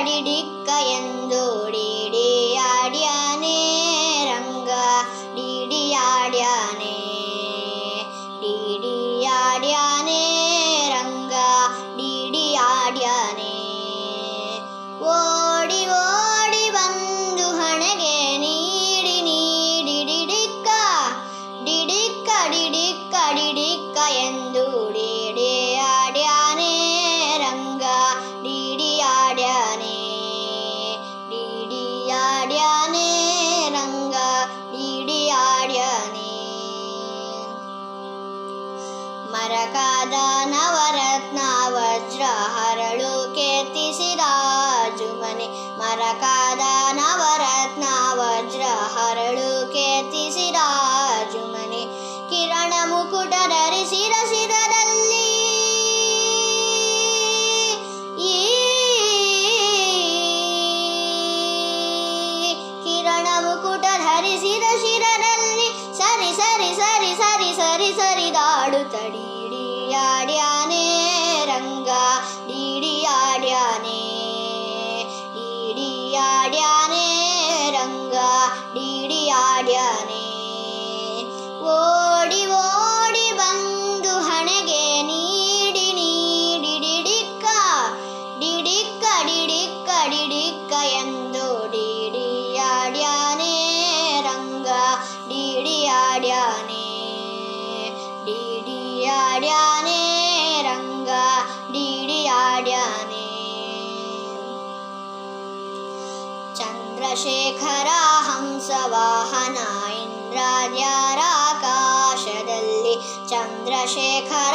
ಡಿಡಿಕ್ಕ ಎಂದು ಡಿಡಿಯಾಡ್ಯಾನೇ ರಂಗ ಡಿಡಿಯಾಡ್ಯಾನೇ ಡಿಡಿಯಾಡ್ಯಾನೇ ರಂಗ ಡಿಡಿಯಾಡ್ಯಾನೇ ಓಡಿ ಓಡಿ ಬಂದು ಹಣಗೆ ನೀಡಿ ನೀಡಿ ಡಿಡಿಕ್ಕ ಡಿಡಿಕ್ಕ ಡಿಡಿಕ್ಕ ಡಿಡಿಕ್ಕ ಎಂದು ಮರಕಾದ ನವರತ್ನ ವಜ್ರ ಹರಳು ಕೇತಿಸಿದ ಮನೆ ಮರಕಾದ ನವರತ್ನ ವಜ್ರ ಹರಳು ಕೇತಿಸಿದ ಮನೆ ಕಿರಣ ಮುಕುಟ ಧರಿಸಿರ ಶಿರದಲ್ಲಿ ಡಿಡಿಕ್ಕ ಎಂದು ಡಿಡಿಯಾಡ್ಯಾನೆ ರಂಗ ಡಿಡಿಯಾಡ್ಯಾನೆ. ಡಿಡಿಯಾಡ್ಯಾನೆ ರಂಗ ಡಿಡಿಯಾಡ್ಯಾನೆ. ಚಂದ್ರಶೇಖರ ಹಂಸ ವಾಹನ ಇಂದ್ರಾದ್ಯಾರಾಕಾಶದಲ್ಲಿ ಚಂದ್ರಶೇಖರ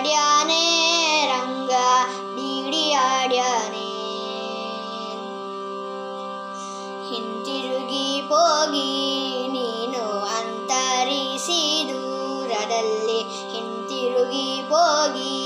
ಡಿಡಿಯಾಡ್ಯಾನೆ ರಂಗ ಡಿಡಿಯಾಡ್ಯಾನೆ ಹಿಂತಿರುಗಿ ಹೋಗಿ ನೀನು ಅಂತರಿಸಿ ದೂರದಲ್ಲಿ ಹಿಂತಿರುಗಿ ಹೋಗಿ.